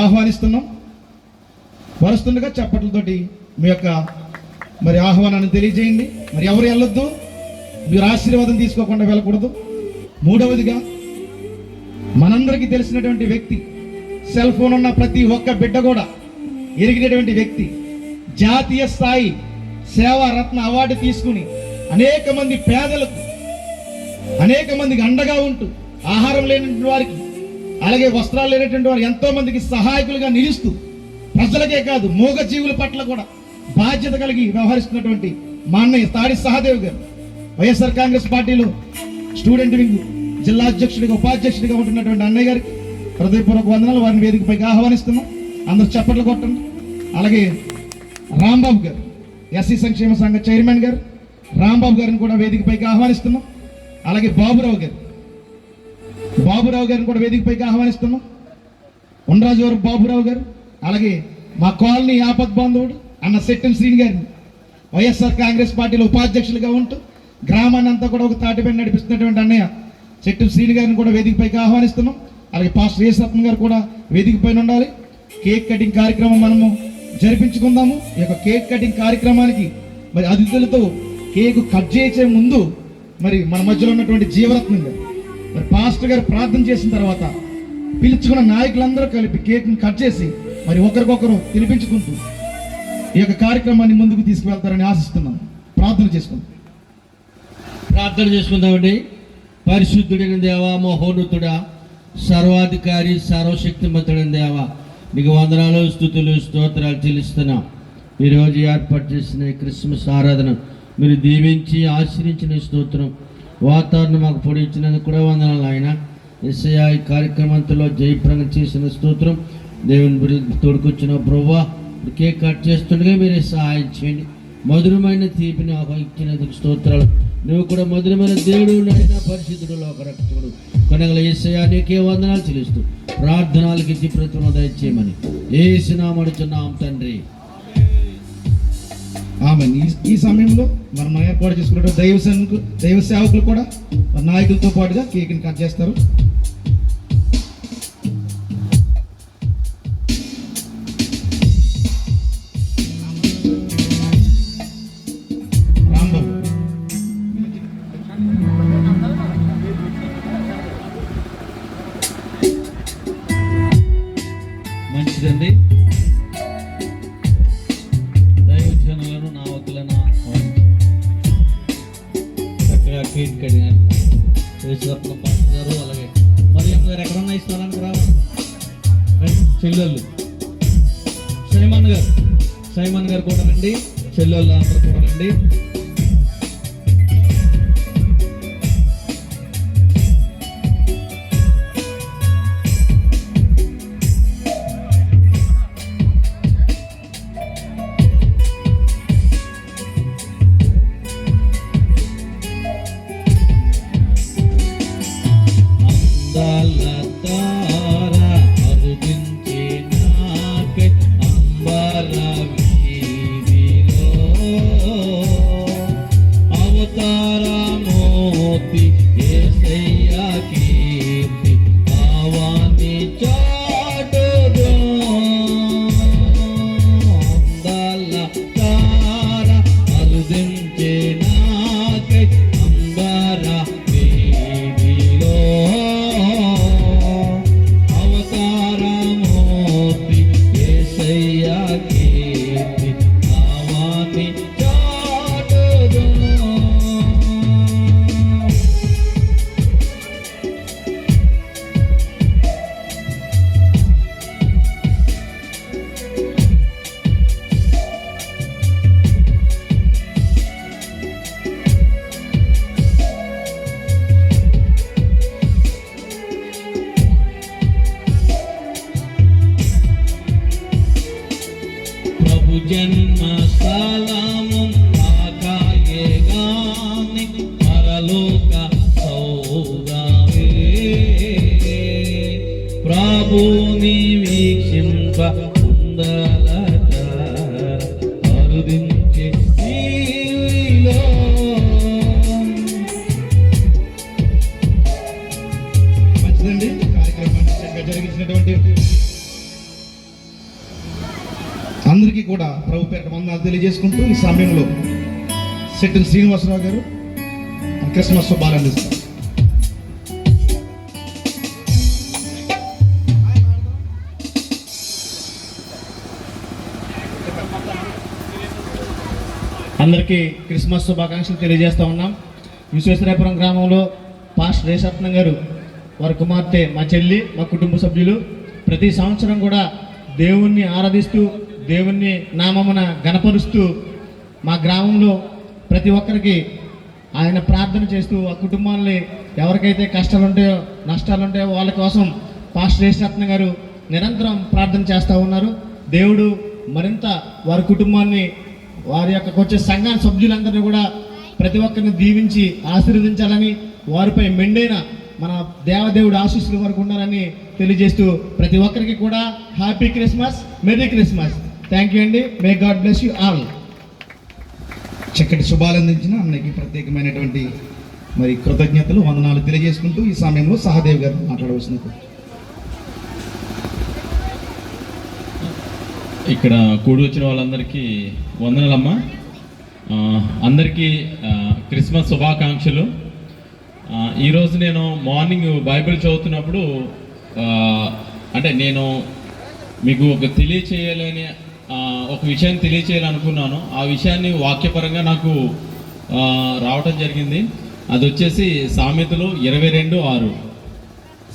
ఆహ్వానిస్తున్నాం. వరుస్తుండగా చప్పట్లతోటి మీ యొక్క మరి ఆహ్వానాన్ని తెలియజేయండి. మరి ఎవరు వెళ్ళొద్దు? మీరు ఆశీర్వాదం తీసుకోకుండా వెళ్ళకూడదు. మూడవదిగా మనందరికీ తెలిసినటువంటి వ్యక్తి సెల్ ఫోన్ ఉన్న ప్రతి ఒక్క బిడ్డ కూడా ఎరిగినటువంటి వ్యక్తి జాతీయ స్థాయి సేవా రత్న అవార్డు తీసుకుని అనేక మంది పేదలకు అనేక మందికి అండగా ఉంటూ ఆహారం లేని వారికి అలాగే వస్త్రాలు లేనటువంటి వారు ఎంతో మందికి సహాయకులుగా నిలుస్తూ ప్రజలకే కాదు మూగ జీవుల పట్ల కూడా బాధ్యత కలిగి వ్యవహరిస్తున్నటువంటి మా అన్నయ్య తాడి సహదేవ్ గారు. వైఎస్ఆర్ కాంగ్రెస్ పార్టీలో స్టూడెంట్ వింగ్ జిల్లా అధ్యక్షుడిగా ఉపాధ్యక్షుడిగా ఉంటున్నటువంటి అన్నయ్య గారికి హృదయపూర్వక వందనాలు. వారిని వేదికపైకి ఆహ్వానిస్తున్నాం. అందరూ చప్పట్లు కొట్టండి. అలాగే రాంబాబు గారు ఎస్సీ సంక్షేమ సంఘ చైర్మన్ గారు రాంబాబు గారిని కూడా వేదికపైకి ఆహ్వానిస్తున్నాం. అలాగే బాబురావు గారు బాబురావు గారిని కూడా వేదికపైకి ఆహ్వానిస్తున్నాం. ఉండరాజు గారు బాబురావు గారు అలాగే మా కాలనీ ఆపద్ బాంధవుడు అన్న శెట్టిం శ్రీని గారిని. వైఎస్ఆర్ కాంగ్రెస్ పార్టీలో ఉపాధ్యక్షులుగా ఉంటూ గ్రామాన్ని అంతా కూడా ఒక తాటిపై నడిపిస్తున్నటువంటి అన్నయ్య చెట్టు శ్రీని గారిని కూడా వేదికపైకి ఆహ్వానిస్తున్నాం. అలాగే పాస్టర్ యేసరత్న గారు కూడా వేదికపైన ఉండాలి. కేక్ కటింగ్ కార్యక్రమం మనము జరిపించుకుందాము. ఈ యొక్క కేక్ కటింగ్ కార్యక్రమానికి మరి అతిథులతో కేక్ కట్ చేసే ముందు మరి మన మధ్యలో ఉన్నటువంటి జీవరత్నం గారు. పాస్టర్ గారు ప్రార్థన చేసిన తర్వాత పిలుచుకున్న నాయకులందరూ కలిపి కేక్ని కట్ చేసి మరి ఒకరికొకరు తినిపించుకుంటూ ఈ యొక్క కార్యక్రమాన్ని ముందుకు తీసుకువెళ్తారని ఆశిస్తున్నాను ప్రార్థన చేసుకుందాం. ప్రార్థన చేసుకుందామండి. పరిశుద్ధుడైన దేవా మహోన్నతుడా సర్వాధికారి సర్వశక్తిమంతుడైన దేవా మీకు వందనాలు స్థుతులు స్తోత్రాలు చెల్లిస్తున్నాం. ఈరోజు ఏర్పాటు చేసిన క్రిస్మస్ ఆరాధన మీరు దీవించి ఆశ్రయించిన స్తోత్రం వాతావరణం మాకు పొడిచినందుకు కూడా వందనాలు ఆయన ఎస్ఐ ఈ కార్యక్రమంలో జయప్రంగా చేసిన స్తోత్రం. దేవుని గురించి తోడుకొచ్చిన ప్రవ్వా కేక్ కట్ చేస్తుండగా మీరే సహాయం చేయండి. మధురమైన తీపిని ఆహ్వానించినందుకు స్తోత్రాలు. నువ్వు కూడా మధురమైన దేవుడు నైనా పరిశుద్ధుడు లోకరక్షకుడు. కొనగల ఏసయా నీకే వందనాలు చెల్లిస్తూ ప్రార్థనలకి ఇచ్చి ప్రతిమ దయచేయమని. ఏసునామడుచున్నాం తండ్రి. ఆమె ఈ సమయంలో మనం ఏర్పాటు చేసుకున్నట్టు దైవ సేవకు దైవ సేవకులు కూడా నాయకులతో పాటుగా కేక్ని కట్ చేస్తారు. స్వీట్ కడి కడిగారు యేసురత్న గారు అలాగే మరి గారు ఎక్కడన్నా ఈ స్థలానికి రావాలి. చెల్లెళ్ళు. సైమన్ గారు సైమన్ గారు కూడా రండి చెల్లెళ్ళు అందరూ కూడా రండి. సెటిల్ శ్రీనివాసరావు గారు. క్రిస్మస్ శుభాలు అందిస్తారు అందరికీ క్రిస్మస్ శుభాకాంక్షలు తెలియజేస్తా ఉన్నాం. విశ్వేశ్వరాపురం గ్రామంలో పాస్ట్ రేషత్నం గారు వారి కుమార్తె మా చెల్లి మా కుటుంబ సభ్యులు ప్రతి సంవత్సరం కూడా దేవుణ్ణి ఆరాధిస్తూ దేవుణ్ణి నామమున గణపరుస్తూ మా గ్రామంలో ప్రతి ఒక్కరికి ఆయన ప్రార్థన చేస్తూ ఆ కుటుంబాన్ని ఎవరికైతే కష్టాలు ఉంటాయో నష్టాలు ఉంటాయో వాళ్ళ కోసం పాస్టర్ రేసరత్న గారు నిరంతరం ప్రార్థన చేస్తూ ఉన్నారు. దేవుడు మరింత వారి కుటుంబాన్ని వారి యొక్క వచ్చే సంఘాన్ని సభ్యులందరినీ కూడా ప్రతి ఒక్కరిని దీవించి ఆశీర్వదించాలని వారిపై మెండైన మన దేవదేవుడు ఆశీస్సులు వరకు ఉండాలని తెలియజేస్తూ ప్రతి ఒక్కరికి కూడా happy Christmas merry Christmas. Thank you అండి. May God bless you all. చక్కటి శుభాలు అందించిన అన్నకి ప్రత్యేకమైనటువంటి మరి కృతజ్ఞతలు వందనాలు తెలియజేసుకుంటూ ఈ సమయంలో సహదేవ్ గారు మాట్లాడవలసిన ఇక్కడ కూడి వచ్చిన వాళ్ళందరికీ వందనాలమ్మా. అందరికీ క్రిస్మస్ శుభాకాంక్షలు. ఈరోజు నేను మార్నింగ్ బైబిల్ చదువుతున్నప్పుడు అంటే నేను మీకు ఒక తెలియచేయాలని ఒక విషయాన్ని తెలియచేయాలనుకున్నాను. ఆ విషయాన్ని వాక్యపరంగా నాకు రావటం జరిగింది. అది వచ్చేసి సామెతలు ఇరవై రెండు ఆరు.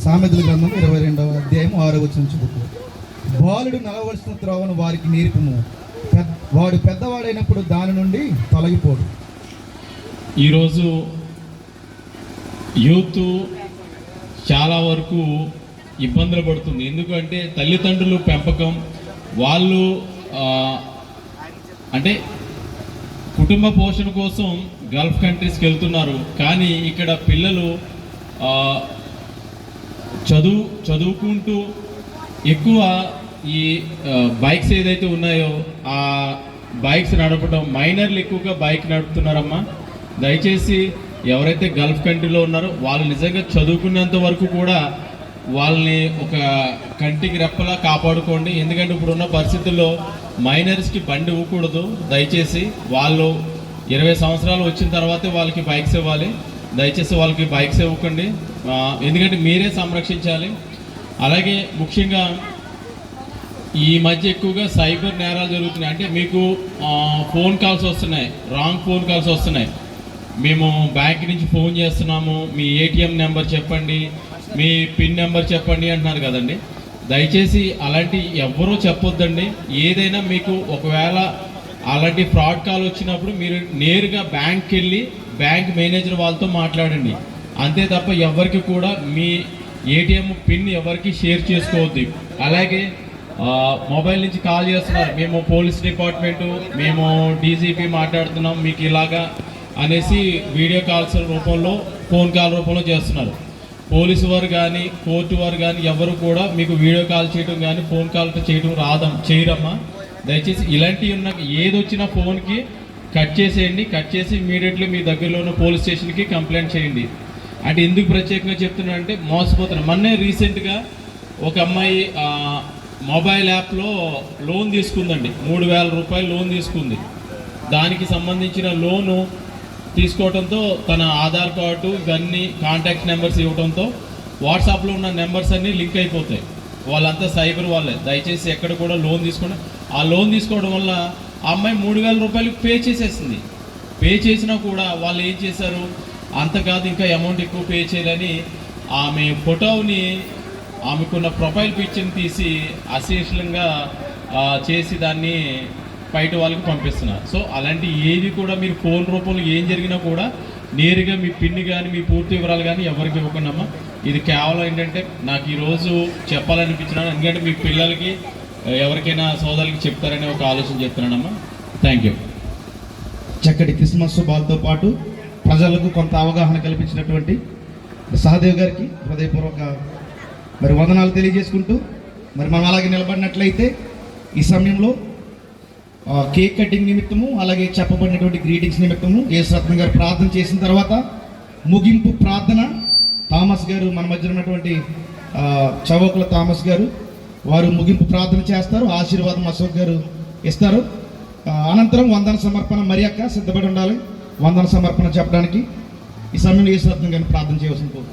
సామెతల గ్రంథం ఇరవై రెండవ అధ్యాయం ఆరో వచ్చిన చదువు బాలుడు నలవలసిన త్రోవను వారికి నేర్పుము. వాడు పెద్దవాడైనప్పుడు దాని నుండి తొలగిపోడు. ఈరోజు యూత్ చాలా వరకు ఇబ్బందులు పడుతుంది. ఎందుకంటే తల్లిదండ్రులు పెంపకం వాళ్ళు అంటే కుటుంబ పోషణ కోసం గల్ఫ్ కంట్రీస్కి వెళ్తున్నారు. కానీ ఇక్కడ పిల్లలు చదువు చదువుకుంటూ ఎక్కువ ఈ బైక్స్ ఏదైతే ఉన్నాయో ఆ బైక్స్ నడపడం మైనర్లు ఎక్కువగా బైక్ నడుపుతున్నారమ్మా. దయచేసి ఎవరైతే గల్ఫ్ కంట్రీలో ఉన్నారో వాళ్ళు నిజంగా చదువుకునేంత వరకు కూడా వాళ్ళని ఒక కంటికి రెప్పలా కాపాడుకోండి. ఎందుకంటే ఇప్పుడున్న పరిస్థితుల్లో మైనర్స్కి బండి ఇవ్వకూడదు దయచేసి వాళ్ళు ఇరవై సంవత్సరాలు వచ్చిన తర్వాతే వాళ్ళకి బైక్స్ ఇవ్వాలి. దయచేసి వాళ్ళకి బైక్స్ ఇవ్వకండి. ఎందుకంటే మీరే సంరక్షించాలి. అలాగే ముఖ్యంగా ఈ మధ్య ఎక్కువగా సైబర్ నేరాలు జరుగుతున్నాయి. అంటే మీకు ఫోన్ కాల్స్ వస్తున్నాయి. రాంగ్ ఫోన్ కాల్స్ వస్తున్నాయి. మేము బ్యాంక్ నుంచి ఫోన్ చేస్తున్నాము. మీ ఏటీఎం నెంబర్ చెప్పండి. మీ పిన్ నెంబర్ చెప్పండి అంటున్నారు కదండి. దయచేసి అలాంటి ఎవ్వరూ చెప్పొద్దండి. ఏదైనా మీకు ఒకవేళ అలాంటి ఫ్రాడ్ కాల్ వచ్చినప్పుడు మీరు నేరుగా బ్యాంక్కి వెళ్ళి బ్యాంక్ మేనేజర్ వాళ్ళతో మాట్లాడండి. అంతే తప్ప ఎవరికి కూడా మీ ఏటీఎం పిన్ ఎవరికి షేర్ చేసుకోవద్దు. అలాగే మొబైల్ నుంచి కాల్ చేస్తున్నారు. మేము పోలీస్ డిపార్ట్మెంటు మేము డీజీపీ మాట్లాడుతున్నాం మీకు ఇలాగా అనేసి వీడియో కాల్స్ రూపంలో ఫోన్ కాల్ రూపంలో చేస్తున్నారు. పోలీసు వారు కానీ కోర్టు వారు కానీ ఎవరు కూడా మీకు వీడియో కాల్ చేయడం కానీ ఫోన్ కాల్ చేయడం రాదం చేయరమ్మా. దయచేసి ఇలాంటివి ఉన్న ఏది వచ్చినా ఫోన్కి కట్ చేసేయండి కట్ చేసి ఇమీడియట్లీ మీ దగ్గరలో ఉన్న పోలీస్ స్టేషన్కి కంప్లైంట్ చేయండి. అంటే ఎందుకు ప్రత్యేకంగా చెప్తున్నా అంటే మోసపోతున్నా. మొన్నే రీసెంట్గా ఒక అమ్మాయి మొబైల్ యాప్లో లోన్ తీసుకుందండి. మూడు వేల రూపాయలు లోన్ తీసుకుంది. దానికి సంబంధించిన లోను తీసుకోవడంతో తన ఆధార్ కార్డు ఇవన్నీ కాంటాక్ట్ నెంబర్స్ ఇవ్వడంతో వాట్సాప్లో ఉన్న నెంబర్స్ అన్నీ లింక్ అయిపోతాయి. వాళ్ళంతా సైబర్ వాళ్ళే. దయచేసి ఎక్కడ కూడా లోన్ తీసుకోండి. ఆ లోన్ తీసుకోవడం వల్ల ఆ అమ్మాయి మూడు వేల రూపాయలు పే చేసేసింది. పే చేసినా కూడా వాళ్ళు ఏం చేశారు? అంత కాదు ఇంకా అమౌంట్ ఎక్కువ పే చేయాలని ఆమె ఫోటోని ఆమెకున్న ప్రొఫైల్ పిక్చర్ని తీసి అశేషంగా చేసి దాన్ని బయట వాళ్ళకి పంపిస్తున్నారు సో అలాంటి ఏది కూడా మీరు ఫోన్ రూపంలో ఏం జరిగినా కూడా నేరుగా మీ పిన్ని కానీ మీ పూర్తి వివరాలు కానీ ఎవరికి ఇవ్వకుండా ఇది కేవలం ఏంటంటే నాకు ఈరోజు చెప్పాలనిపించినాను ఎందుకంటే మీ పిల్లలకి ఎవరికైనా సోదరులకి చెప్తారని ఒక ఆలోచన చెప్తున్నానమ్మా థ్యాంక్ యూ చక్కటి క్రిస్మస్ శుభాలతో పాటు ప్రజలకు కొంత అవగాహన కల్పించినటువంటి సహదేవ్ గారికి హృదయపూర్వక మరి వందనాలు తెలియజేసుకుంటూ మరి మనం అలాగే నిలబడినట్లయితే ఈ సమయంలో కేక్ కటింగ్ నిమిత్తము అలాగే చెప్పబడినటువంటి గ్రీటింగ్స్ నిమిత్తము యేసురత్నం గారు ప్రార్థన చేసిన తర్వాత ముగింపు ప్రార్థన. థామస్ గారు మన మధ్య ఉన్నటువంటి చవకుల చౌకుల థామస్ గారు వారు ముగింపు ప్రార్థన చేస్తారు ఆశీర్వాదం అశోక్ గారు ఇస్తారు. అనంతరం వందన సమర్పణ మరి అక్క సిద్ధపడి ఉండాలి. వందన సమర్పణ చెప్పడానికి ఈ సమయంలో ఈశ్వరత్నం గారిని ప్రార్థన చేయవలసింది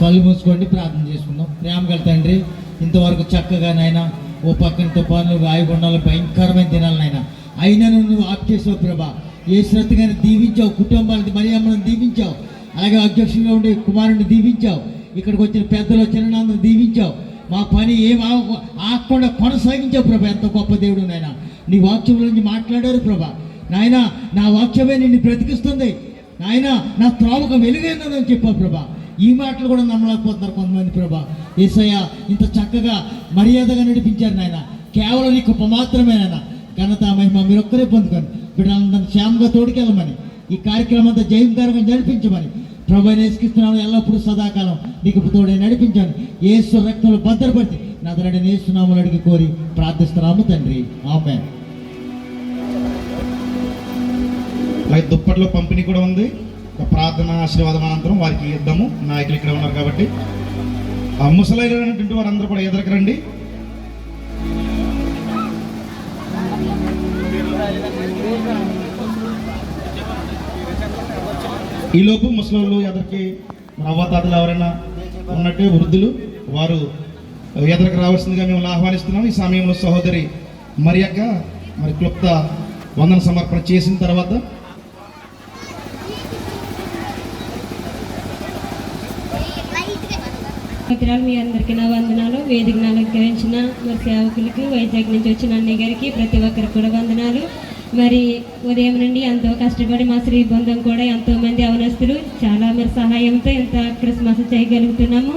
కళ్ళు మూసుకోండి ప్రార్థన చేసుకుందాం. ప్రేమ గల తండ్రి ఇంతవరకు చక్కగా నాయన ఓ పక్కన తుఫాన్లు వాయుగుండాలు భయంకరమైన దినాలు నాయన. అయినా నువ్వు ఆప్ చేసావు ప్రభా. ఏ శ్రద్ధగానే దీవించావు కుటుంబాలను మరి అమ్మలను దీవించావు. అలాగే అధ్యక్షుడిగా ఉండే కుమారుని దీవించావు. ఇక్కడికి వచ్చిన పెద్దలు చిన్ననాందరూ దీవించావు. మా పని ఏం ఆకుండా ఆగకుండా కొనసాగించావు ప్రభా. ఎంత గొప్ప దేవుడు నాయన. నీ వాక్యం నుంచి మాట్లాడారు ప్రభా. నాయన నా వాక్యమే నిన్ను బ్రతికిస్తుంది. నాయన నా త్రోవకు వెలుగైనదని చెప్పావు ప్రభా. ఈ మాటలు కూడా నమ్మలేకపోతున్నారు కొంతమంది ప్రభా. ఏసయ్య ఇంత చక్కగా మర్యాదగా నడిపించారు నాయన. కేవలం నీ కృప మాత్రమే నాయన. ఘనత మహిమ మీరు ఒక్కరే పొందుకోండి బిడ్డలందరినీ శ్యామ్గా తోడుకెళ్ళమని ఈ కార్యక్రమం అంతా జయంకరంగా నడిపించమని ప్రభు నేసుకిస్తున్నాను ఎల్లప్పుడూ సదాకాలం నీకు తోడే నడిపించాను. ఏసు రక్తంలో భద్రపడి నా తరడి నేస్తున్నామని అడిగి కోరి ప్రార్థిస్తున్నాము తండ్రి. ఆమె అలాగే దుప్పట్లో పంపిణీ కూడా ఉంది. ప్రార్థన ఆశీర్వాదం అనంతరం వారికి ఇద్దాము. నాయకులు ఇక్కడ ఉన్నారు కాబట్టి. ఆ ముసలైనటువంటి వారందరూ కూడా ఎదురుకు రండి. ఈలోపు ముసలోళ్ళు ఎదరికి మన అవ్వతాతలు ఎవరైనా ఉన్నట్టే వృద్ధులు వారు ఎదరికి రావాల్సిందిగా మేము ఆహ్వానిస్తున్నాం ఈ సమయంలో సహోదరి మరి మరి క్లుప్త వందన సమర్పణ చేసిన తర్వాత మిత్రాలు మీ అందరికీ నా వందనాలు. వేదిక అలంకరించిన మరి సేవకులకి వైజాగ్ నుంచి వచ్చిన అన్నయ్య గారికి ప్రతి ఒక్కరికి కూడా వందనాలు. మరి ఉదయం నుండి ఎంతో కష్టపడి మా శ్రీ బృందం కూడా ఎంతో మంది అవనస్తులు చాలా మరి సహాయంతో ఇంత క్రిస్మస్ చేయగలుగుతున్నాము.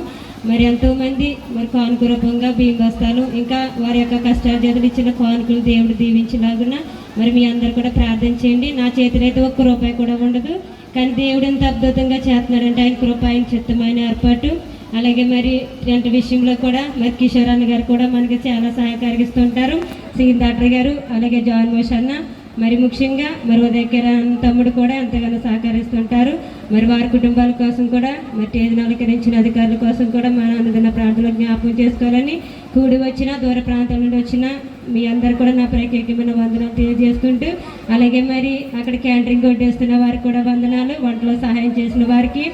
మరి ఎంతో మంది మరి కానుక రూపంగా బియ్యం బస్తాలు ఇంకా వారి యొక్క కష్టార్జతలు ఇచ్చిన కానుకలు దేవుడు దీవించలాగున మరి మీ అందరు కూడా ప్రార్థన చేయండి. నా చేతిలో అయితే ఒక్క రూపాయి కూడా ఉండదు. కానీ దేవుడు ఎంత అద్భుతంగా చేస్తున్నాడంటే ఆయన కృప ఆయన చిత్తమైన ఏర్పాటు. అలాగే మరి ఇలాంటి విషయంలో కూడా మరి కిషోర్ అన్న గారు కూడా మనకి చాలా సహకరిస్తుంటారు సింగ్ డాక్టర్ గారు అలాగే జాన్ మోష్ అన్న మరి ముఖ్యంగా మరి ఉదయకిరణ్ తమ్ముడు కూడా ఎంతగానో సహకరిస్తుంటారు. మరి వారి కుటుంబాల కోసం కూడా మరి తేదీని అలంకరించిన అధికారుల కోసం కూడా మన అనుదిన ప్రార్థనలు జ్ఞాపకం చేసుకోవాలని కూడి వచ్చిన దూర ప్రాంతం నుండి వచ్చిన మీ అందరు కూడా నా ప్రత్యేకమైన వందనాలు తెలియజేసుకుంటూ అలాగే మరి అక్కడ క్యాంటరింగ్ కొట్టేస్తున్న వారికి కూడా వందనాలు వంటలో సహాయం చేసిన వారికి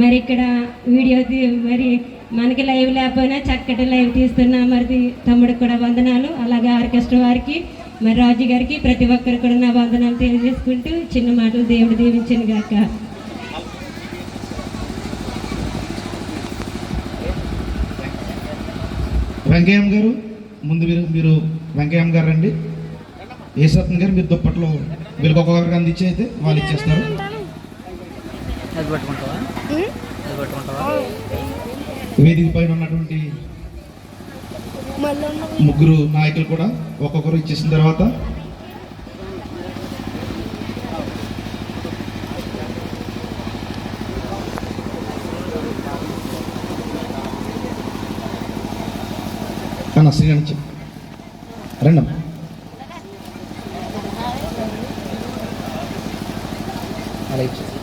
మరి ఇక్కడ వీడియో మరి మనకి లైవ్ లేకపోయినా చక్కటి లైవ్ తీస్తున్న మరి తమ్ముడికి కూడా వందనాలు. అలాగే ఆర్కెస్ట్రా వారికి మరి రాజు గారికి ప్రతి ఒక్కరికి కూడా నా వందనాలు తెలియజేసుకుంటూ చిన్న మాటలు దేవుడు దీవించను గాక. వెంకయ్యం గారు ముందు మీరు మీరు వెంకయ్యం గారు రండి. ఏసత్న గారు మీరు దుప్పట్లో వీళ్ళకి ఒక్కొక్కరికి అందించి అయితే వాళ్ళు ఇచ్చేస్తారు. అది పట్టుకుంటావా? అది పట్టుకుంటావా? వేదిక పైన ఉన్నటువంటి ముగ్గురు నాయకులు కూడా ఒక్కొక్కరు ఇచ్చేసిన తర్వాత అన్న. అలా ఇచ్చేసి.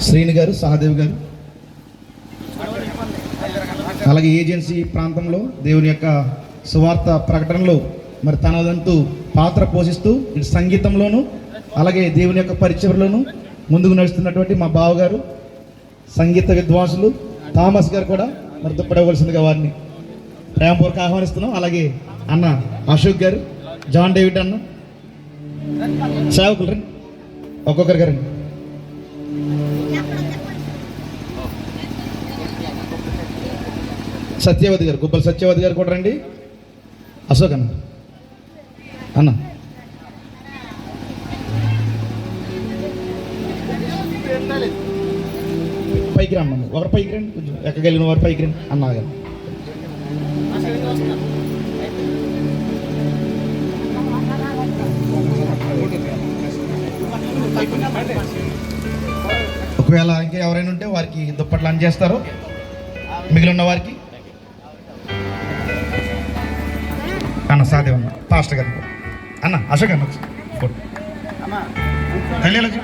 శ్రీని గారు సహదేవ్ గారు. అలాగే ఏజెన్సీ ప్రాంతంలో దేవుని యొక్క సువార్త ప్రకటనలో మరి తనదంటూ పాత్ర పోషిస్తూ ఇటు సంగీతంలోను అలాగే దేవుని యొక్క పరిచయలోను ముందుకు నడుస్తున్నటువంటి మా బావగారు సంగీత విద్వాంసులు థామస్ గారు కూడా మరి దుప్పడవలసిందిగా వారిని ప్రేమపూర్వక ఆహ్వానిస్తున్నాం. అలాగే అన్న అశోక్ గారు జాన్ డేవిడ్ అన్న సేవకులు రండి. ఒక్కొక్కరు గారండి సత్యవతి గారు గుబ్బల సత్యవతి గారు కూడా రండి. అశోక్ అన్న. అన్న. పైకి రమ్మన్న ఒకరు పైకి రండి కొంచెం ఎక్కగలిగిన వారు పైకి రండి. అన్నా గారు ఒకవేళ ఇంకా ఎవరైనా ఉంటే వారికి దుప్పట్లు అందజేస్తారు. మిగిలిన వారికి అన్న సాధ్యం అన్న పాస్టర్ గారు అన్న అశోక్ అన్న వెళ్ళొచ్చు.